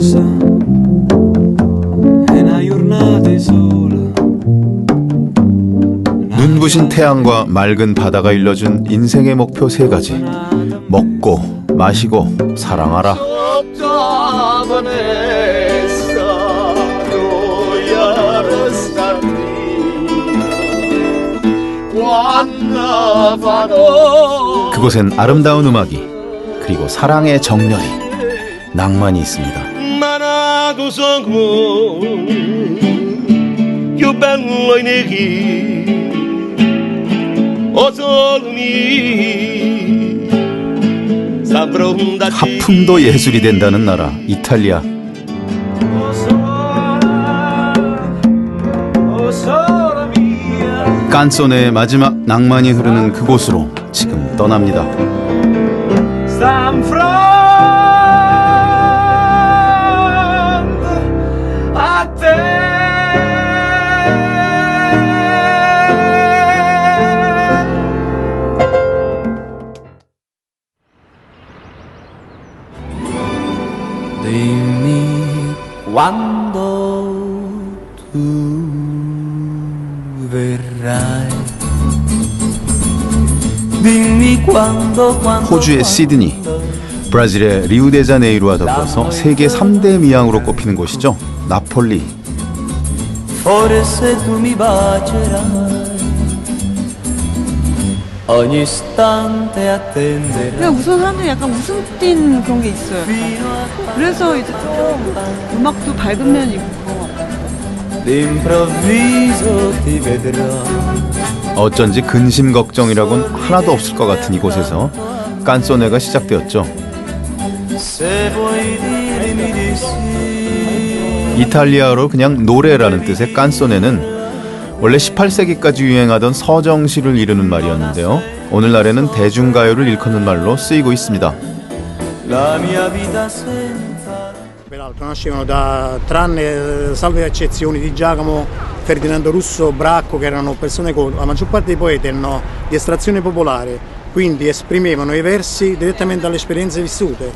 Cosa. 눈부신 태양과 맑은 바다가 일러준 인생의 목표 세 가지. 먹고, 마시고, 사랑하라. 그곳엔 아름다운 음악이 그리고 사랑의 정열이 낭만이 있습니다. Manato sono più bello in chi o solmi saprò 하품도 예술이 된다는 나라 이탈리아. Oh oh. 깐소네의 마지막 낭만이 흐르는 그곳으로 지금 떠납니다. Quando tu verrai. 호주의 시드니, 브라질의 리우데자네이루와 더불어서 세계 3대 미항으로 꼽히는 곳이죠. 나폴리. Ogni istante attenderai 그냥 우선 사람들이 약간 웃음 띤 그런 게 있어요. 그래서 이제 좀 음악도 밝은 면이 있고 d'improvviso ti vedrò 어쩐지 근심 걱정이라곤 하나도 없을 것 같은 이곳에서 깐소네가 시작되었죠. se vuoi dirmi di sì 이탈리아어로 그냥 노래라는 뜻의 깐소네는 원래 18세기까지 유행하던 서정시를 이르는 말이었는데요. 오늘날에는 대중가요를 일컫는 말로 쓰이고 있습니다. la mia vita senza Peraltro nascevano da, tranne eh, salve eccezioni di Giacomo, Ferdinando Russo, Bracco, che erano persone colte, la maggior parte dei poeti erano di estrazione popolare, quindi esprimevano i versi direttamente dalle esperienze vissute.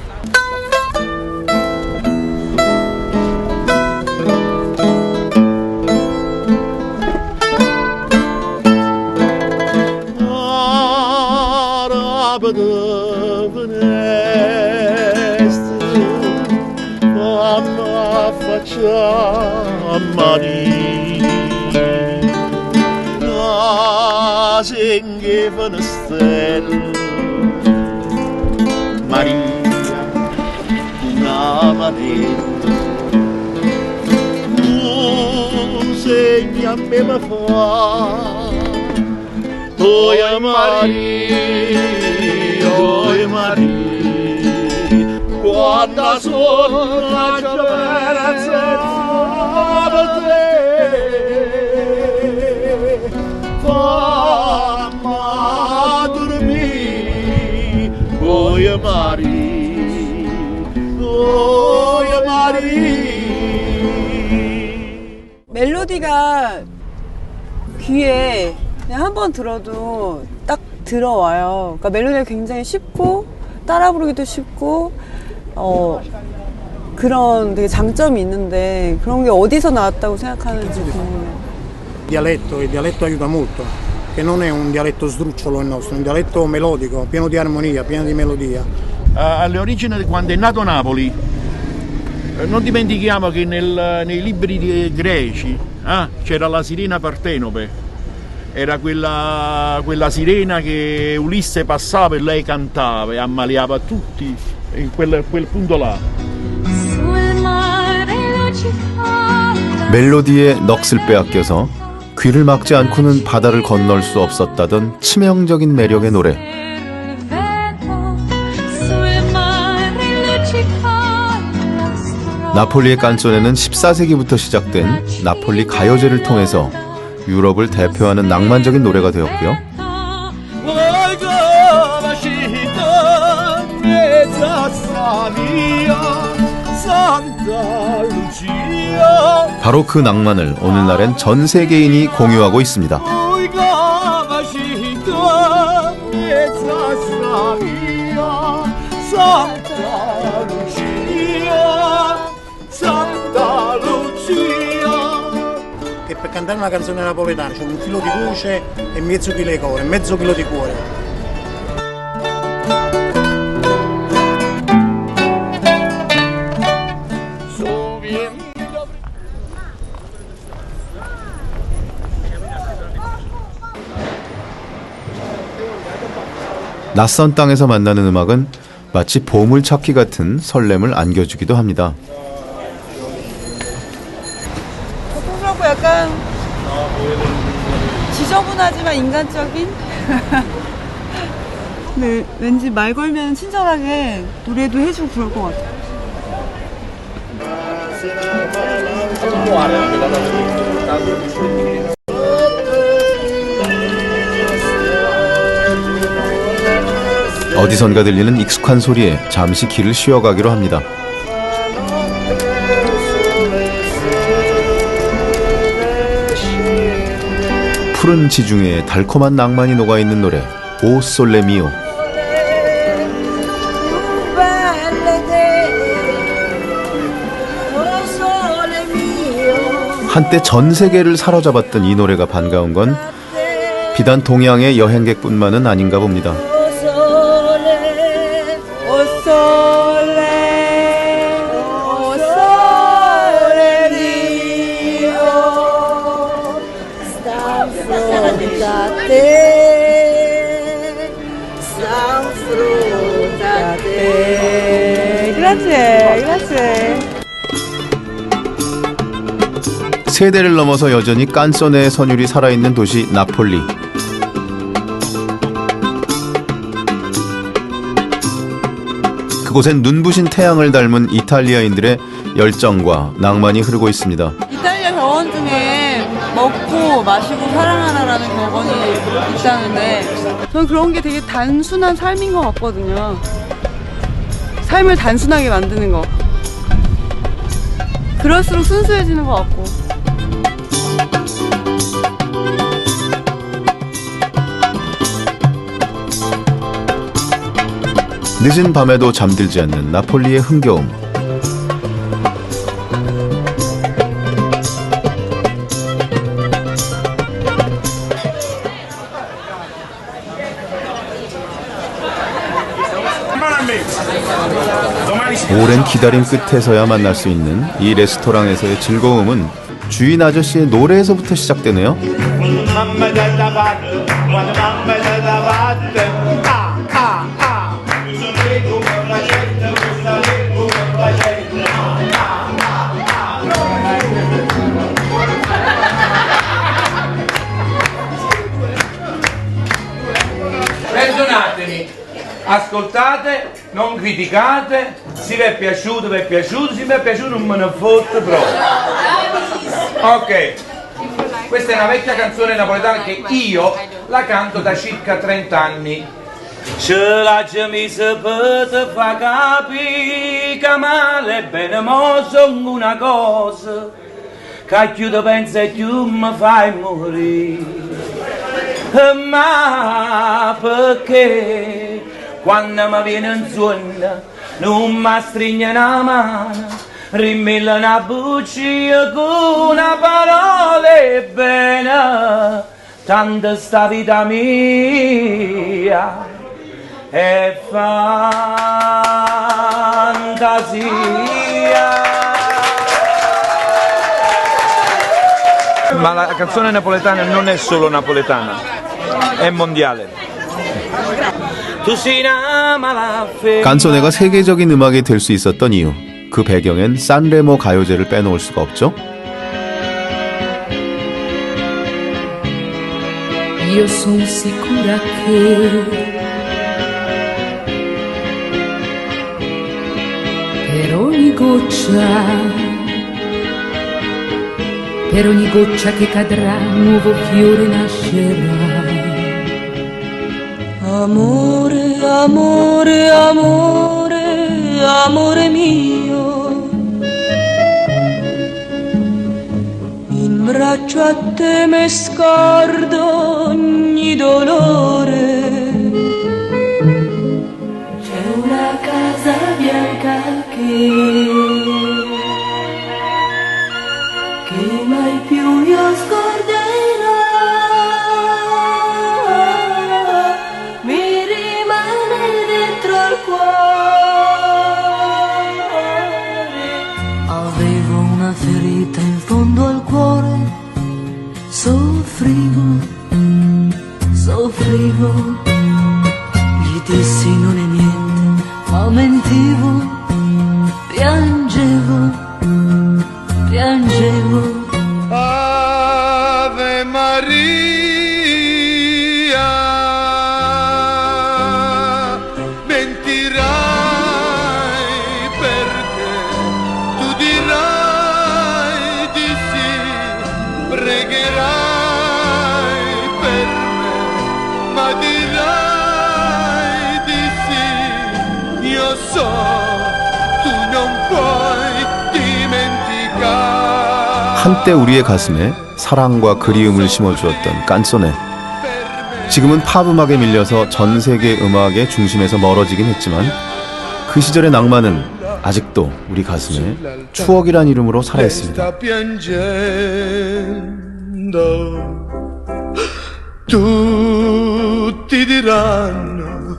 money doesn't give an. Maria, novamente, consegnami la fa. Oi Maria, oi Maria, quanta sola gioveranza 멜로디가 귀에 그냥 한 번 들어도 딱 들어와요. 그러니까 멜로디가 굉장히 쉽고 따라 부르기도 쉽고 어 그런 되게 장점이 있는데 그런 게 어디서 나왔다고 생각하는지 궁금해요. dialetto, il dialetto aiuta molto, che non è un dialetto sdrucciolo il nostro, è un dialetto melodico, pieno di armonia, pieno di melodia. Eh, alle origini di quando è nato Napoli. Eh, Non dimentichiamo che nel- nei libri di- greci eh, c'era la sirena Partenope, era quella, quella sirena che Ulisse passava e lei cantava e ammaliava tutti in quel, quel punto là. sul mare luccica 멜로디의 넋을 빼앗겨서 귀를 막지 않고는 바다를 건널 수 없었다던 치명적인 매력의 노래. 나폴리의 깐소네는 14세기부터 시작된 나폴리 가요제를 통해서 유럽을 대표하는 낭만적인 노래가 되었고요. 바로 그 낭만을 오늘날엔 전 세계인이 공유하고 있습니다. Cantare una canzone napoletana, c'è un filo di voce e mezzo chilo di cuore, mezzo chilo di cuore. 낯선 땅에서 만나는 음악은 마치 보물 찾기 같은 설렘을 안겨주기도 합니다. 고통스럽고 약간 지저분하지만 인간적인? 네, 왠지 말 걸면 친절하게 노래도 해주고 그럴 것 같아요. 어디선가 들리는 익숙한 소리에 잠시 길을 쉬어가기로 합니다. 푸른 지중해에 달콤한 낭만이 녹아있는 노래 오 솔레미오 한때 전 세계를 사로잡았던 이 노래가 반가운 건 비단 동양의 여행객뿐만은 아닌가 봅니다. Grazie, grazie. 세대를 넘어서 여전히 깐소네의 선율이 살아있는 도시 나폴리. 그곳엔 눈부신 태양을 닮은 이탈리아인들의 열정과 낭만이 흐르고 있습니다. 이탈리아 병원 중에 먹고 마시고 사랑하라라는 병원이 있다는데 저는 그런 게 되게 단순한 삶인 것 같거든요. 삶을 단순하게 만드는 거. 그럴수록 순수해지는 것 같고. 늦은 밤에도 잠들지 않는 나폴리의 흥겨움. 오랜 기다림 끝에서야 만날 수 있는 이 레스토랑에서의 즐거움은 주인 아저씨의 노래에서부터 시작되네요. Ascoltate, non criticate, se vi è piaciuto, vi è piaciuto, se vi è piaciuto non me ne fotte proprio. Ok, questa è una vecchia canzone napoletana che io la canto da circa 30 anni. Ce la ce mi se pote fa capire che male bene mo sono una cosa che tu pensi e più mi fai morire ma perché quando mi viene in sonno non mi stringe una mano. Rimilla una buccia con una parola bene. Tanta sta vita mia è fantasia. Ma la canzone napoletana non è solo napoletana, è mondiale. 깐소네가 세계적인 음악이 될 수 있었던 이유. 그 배경엔 산레모 가요제를 빼놓을 수가 없죠. Io sono sicura che per ogni goccia, per ogni goccia che cadrà, nuovo fiore nascerà. Amore, amore, amore, amore mio. In braccio a te me scordo ogni dolore. soffrivo, soffrivo, gli dissi non è niente, ma mentivo, piangevo, piangevo. 한때 우리의 가슴에 사랑과 그리움을 심어주었던 깐소네. 지금은 팝 음악에 밀려서 전 세계 음악의 중심에서 멀어지긴 했지만 그 시절의 낭만은 아직도 우리 가슴에 추억이란 이름으로 살아있습니다. Tutti diranno